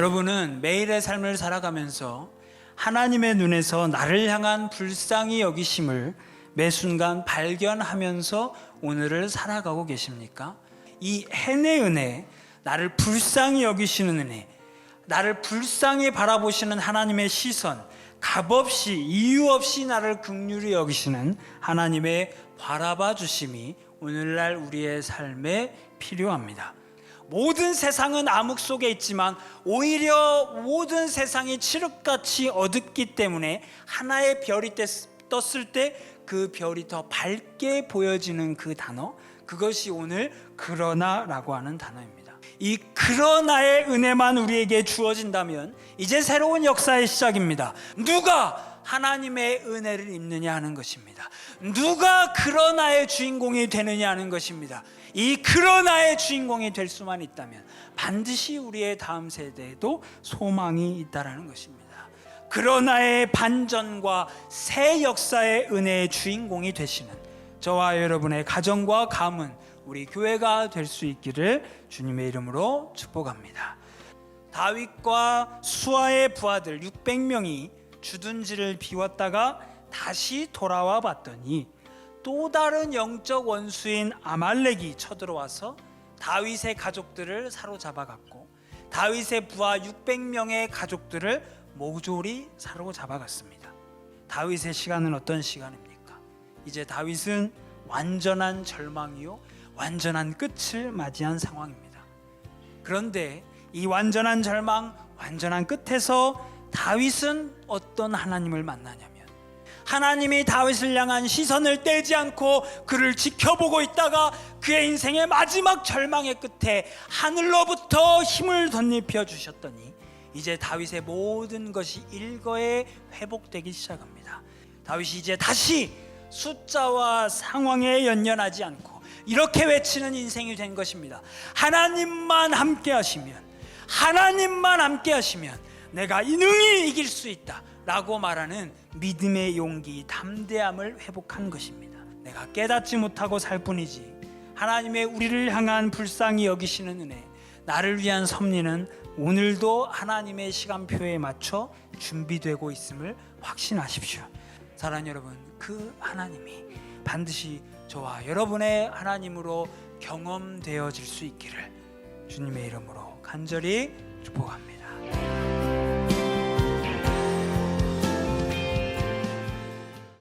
여러분은 매일의 삶을 살아가면서 하나님의 눈에서 나를 향한 불쌍히 여기심을 매 순간 발견하면서 오늘을 살아가고 계십니까? 이 해내 은혜, 나를 불쌍히 여기시는 은혜, 나를 불쌍히 바라보시는 하나님의 시선, 값없이 이유 없이 나를 극률히 여기시는 하나님의 바라봐 주심이 오늘날 우리의 삶에 필요합니다. 모든 세상은 암흑 속에 있지만 오히려 모든 세상이 칠흑같이 어둡기 때문에 하나의 별이 뗐- 떴을 때 그 별이 더 밝게 보여지는 그 단어 그것이 오늘 그러나라고 하는 단어입니다. 이 그러나의 은혜만 우리에게 주어진다면 이제 새로운 역사의 시작입니다. 누가 하나님의 은혜를 입느냐 하는 것입니다. 누가 그러나의 주인공이 되느냐 하는 것입니다. 이 그러나의 주인공이 될 수만 있다면 반드시 우리의 다음 세대에도 소망이 있다라는 것입니다. 그러나의 반전과 새 역사의 은혜의 주인공이 되시는 저와 여러분의 가정과 가문 우리 교회가 될 수 있기를 주님의 이름으로 축복합니다. 다윗과 수아의 부하들 600명이 주둔지를 비웠다가 다시 돌아와 봤더니 또 다른 영적 원수인 아말렉이 쳐들어와서 다윗의 가족들을 사로잡아 갔고 다윗의 부하 600명의 가족들을 모조리 사로잡아 갔습니다. 다윗의 시간은 어떤 시간입니까? 이제 다윗은 완전한 절망이요 완전한 끝을 맞이한 상황입니다. 그런데 이 완전한 절망, 완전한 끝에서 다윗은 어떤 하나님을 만나냐면 하나님이 다윗을 향한 시선을 떼지 않고 그를 지켜보고 있다가 그의 인생의 마지막 절망의 끝에 하늘로부터 힘을 덧입혀 주셨더니 이제 다윗의 모든 것이 일거에 회복되기 시작합니다. 다윗이 이제 다시 숫자와 상황에 연연하지 않고 이렇게 외치는 인생이 된 것입니다. 하나님만 함께 하시면 하나님만 함께 하시면 내가 능히 이길 수 있다. 라고 말하는 믿음의 용기, 담대함을 회복한 것입니다. 내가 깨닫지 못하고 살 뿐이지. 하나님의 우리를 향한 불쌍히 여기시는 은혜, 나를 위한 섭리는 오늘도 하나님의 시간표에 맞춰 준비되고 있음을 확신하십시오. 사랑하는 여러분, 그 하나님이 반드시 저와 여러분의 하나님으로 경험되어질 수 있기를 주님의 이름으로 간절히 축복합니다.